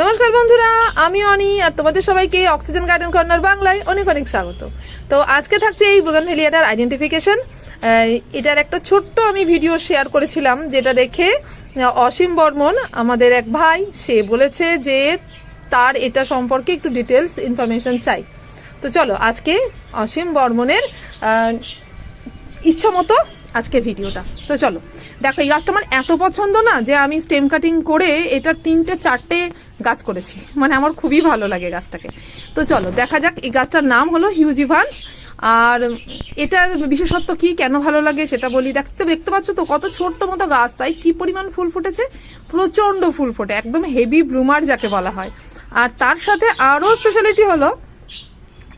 নমস্কার বন্ধুরা, আমি অনি আর তোমাদের সবাইকে অক্সিজেন গার্ডেন কর্নার বাংলায় অনেক অনেক স্বাগত। তো আজকে থাকছে এই বোগানভেলিয়াটার আইডেন্টিফিকেশন এটার একটা ছোট্ট আমি ভিডিও শেয়ার করেছিলাম, যেটা দেখে অসীম বর্মন, আমাদের এক ভাই, সে বলেছে যে তার এটা সম্পর্কে একটু ডিটেলস ইনফরমেশন চাই। তো চলো, আজকে অসীম বর্মনের ইচ্ছা মতো আজকে ভিডিওটা। তো চলো, দেখো, এই গাছটা আমার এত পছন্দ না যে আমি স্টেম কাটিং করে এটার তিনটে, চারটে গাছ করেছি। মানে আমার খুবই ভালো লাগে গাছটাকে। তো চলো, দেখা যাক, এই গাছটার নাম হলো হিউজিভান্স। আর এটার বিশেষত্ব কি, কেন ভালো লাগে সেটা বলি। দেখতে দেখতে পাচ্ছ তো, কত ছোট্ট মতো গাছ, তাই কি পরিমাণ ফুল ফুটেছে? প্রচণ্ড ফুল ফোটে, একদম হেভি ব্লুমার যাকে বলা হয়। আর তার সাথে আরও স্পেশালিটি হলো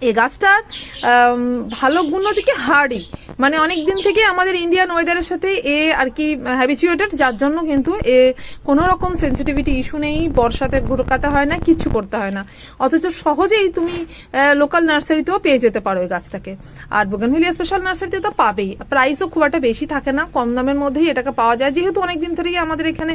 এই গাছটার ভালো গুণ হচ্ছে কি হার্ডি মানে অনেক দিন থেকে আমাদের ইন্ডিয়ান ওয়েদারের সাথে এ আর কি হ্যাবিচুয়েটেড যার জন্য কিন্তু এ কোনো রকম সেন্সিটিভিটি ইস্যু নেই, বর্ষাতে ঘুরকাতে হয় না, কিচ্ছু করতে হয় না। অথচ সহজেই তুমি লোকাল নার্সারিতেও পেয়ে যেতে পারো এই গাছটাকে। আর বোগানভিলিয়া স্পেশাল নার্সারিতে তো পাবেই। প্রাইসও খুব একটা বেশি থাকে না, কম দামের মধ্যেই এটাকে পাওয়া যায়। যেহেতু অনেক দিন ধরেই আমাদের এখানে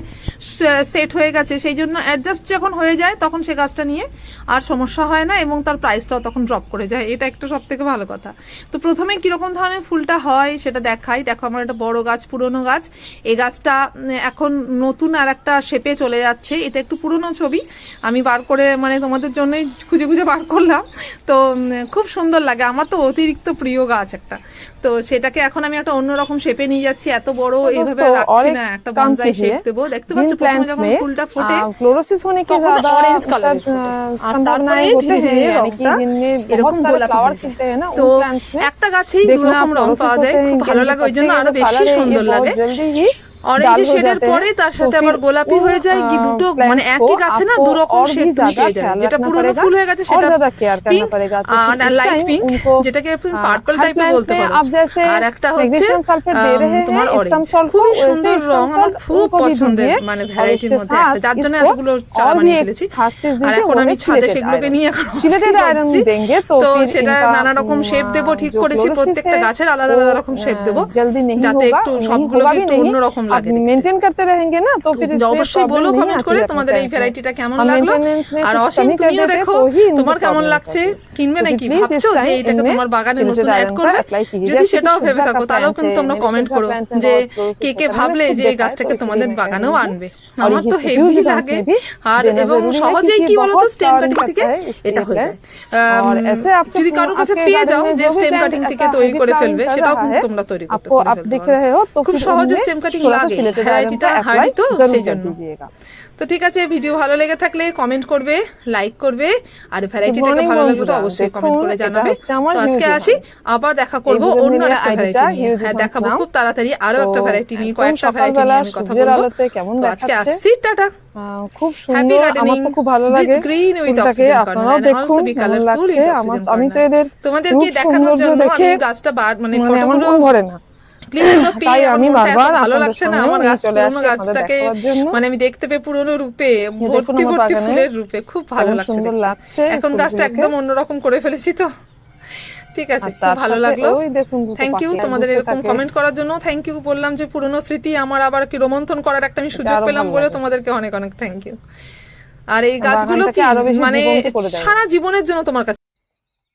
সেট হয়ে গেছে, সেই জন্য অ্যাডজাস্ট যখন হয়ে যায়, তখন সে গাছটা নিয়ে আর সমস্যা হয় না এবং তার প্রাইসটাও তখন ড্রপ করে যায় এটা একটা সব থেকে ভালো কথা তো প্রথমে কিরকম ধরনের ফুলটা হয় সেটা দেখাই দেখো আমার একটা বড় গাছ পুরনো গাছ এই গাছটা উম, এখন নতুন আর একটা শেপে চলে যাচ্ছে এটা একটু পুরনো ছবি আমি বার করে মানে তোমাদের জন্যই খুঁজে খুঁজে বার করলাম তো উম, খুব সুন্দর লাগে আমার তো অতিরিক্ত প্রিয় গাছ একটা তো সেটাকে এখন আমি একটা অন্যরকম শেপে নিয়ে যাচ্ছি এত বড় तो এইভাবে दोस्तों, রাখছি और एक না একটা काम বনসাই कीजिए, শেপ দেবো দেখতে পাচ্ছ जिन প্রথমে प्लांट्स যখন में ফুলটা ফোটে क्लोरोसिस होने की তখন ज्यादा orange colour मतलब, এর अ, ফোটে। আর संभावनाएं তারপরে होती ধীরে हैं ধীরে यानी कि রংটা जिनमें बहुत একটা গাছেই রকম রং পাওয়া যায়। খুব ভালো লাগে ওই জন্য আরও বেশি সুন্দর লাগে। অরেঞ্জ डाल हो শেডের जाते हैं। পরে তার तो সাথে फिर আবার গোলাপি उन, হয়ে যায় কি अ, দুটো plants মানে को একই গাছে না आपको দু রকম और শেড भी তুমি ज्यादा পেয়ে যাবে ख्याल যেটা रखना পুরনো पड़ेगा ফুল হয়ে গেছে और সেটা ज्यादा केयर करना pink, पड़ेगा तो আর फिर इस লাইট टाइम পিঙ্ক उनको যেটাকে তুমি अ, পার্পল हर টাইপের plants বলতে में পারো आप जैसे আর একটা হচ্ছে मैग्नीशियम सल्फेट दे আম, रहे हैं তোমার एप्सम orange। सॉल्ट को খুবই वैसे সুন্দর एप्सम রং আমার सॉल्ट খুব उनको भी পছন্দের दीजिए মানে और ভ্যারাইটির इसके মধ্যে একটা साथ যার জন্য इसको এতগুলো চারা और भी বানিয়ে एक ফেলেছি खास चीज আর दीजिए এখন वो আমি है ছাদে चिलेटेड সেগুলোকে आयरन নিয়ে এখন चिलेटेड অস্থির आयरन হচ্ছি। देंगे तो তো फिर সেটা इनका, নানা রকম उम, শেপ দেবো ঠিক जो করেছি क्लोरोसिस প্রত্যেকটা है, গাছের আলাদা वो, আলাদা রকম শেপ अ, দেবো जल्दी नहीं যাতে होगा একটু नहीं সবগুলোকে होगा भी একটু नहीं অন্যরকম आप লাগে দেখতে। मेंटेन करते रहेंगे ना तो फिर इसमें অবশ্যই प्रॉब्लम বলো नहीं কমেন্ট आती করে है अपने তোমাদের এই plants में। ভ্যারাইটিটা কেমন और লাগলো maintenance में আর कुछ অসীম कमी कर তুমিও देते দেখো तो ही इनको তোমার কেমন problems লাগছে आती है। কিনবে तो নাকি please इस ভাবছো যে time এটাকে इनमें তোমার বাগানে चिलेटेड নতুন অ্যাড आयरन का করবে apply कीजिए। যদি जैसे कि সেটাও ভেবে शुभ्रा থাকো का তাহলেও plant কিন্তু है, তোমরা मेरे কমেন্ট शुभ्रा করো plant में যে बहुत close কে কে होता है, ভাবলে मैंने যে खुद এই देखा है, গাছটাকে तो তোমাদের इसलिए मैं বাগানেও कह रही আনবে हूँ। और আমার ये তো diffuse হেভি plants লাগে में भी আর देना এবং जरूरी है সহজেই क्योंकि কি বলতো बहुत স্টেম flowering কাটিং থেকে करता है इसलिए এটা হয়ে যায় plant। और আম, ऐसे आपके যদি কারোর কাছে आपके পেয়ে garden যাও में যে जो भी স্টেম plant কাটিং থেকে ऐसा তৈরি heavy করে flowering ফেলবে कर সেটাও रहा কিন্তু है, তোমরা তৈরি করতে आपको করে आप ফেলতে दिख পারো। रहे हो तो খুব फिर সহজে उनमें স্টেম কাটিং হ্যাঁ, তো ঠিক আছে ভিডিও ভালো লেগে থাকলে কমেন্ট করবে লাইক করবে আর ভ্যারাইটি দেখে ভালো লাগলে তো অবশ্যই কমেন্ট করে জানাবে। আজকে আসি আবার দেখা করব অন্য একটা ভ্যারাইটি হ্যাঁ দেখাবো। খুব তাড়াতাড়ি আরও একটা ভ্যারাইটি নিয়ে কয়েকটা ভ্যারাইটি নিয়ে কথা বলব। আলোতে কেমন দেখাচ্ছে আজকে আসি টাটা। খুব সুন্দর আমার তো খুব ভালো লাগে। এটাকে আপনারাও দেখুন কেমন লাগছে। আমি তো এদের তোমাদেরকে দেখানোর জন্য দেখে মানে গাছটা মানে, মানে আমার মন ভরে না। তাই আমি বারবার ভালো লাগছে না? আমার চলে পুরোনো গাছটাকে মানে আমি দেখতে পেয়ে পুরোনো রূপে ভর্তি ভর্তি ফুলের রূপে খুব ভালো লাগছে সুন্দর লাগছে এখন গাছটা একদম অন্যরকম করে ফেলেছি তো। ঠিক আছে আর খুব তার ভালো লাগল। ওই দেখুন দুটো থ্যাংক ইউ তোমাদের এরকম কমেন্ট করার জন্য। থ্যাংক ইউ বললাম যে পুরনো স্মৃতি আমার আবার কি রোমন্থন করার একটা আমি সুযোগ পেলাম বলে তোমাদেরকে অনেক অনেক থ্যাংক ইউ আর এই গাছগুলো কি মানে। সারা জীবনের জন্য তোমার কাছে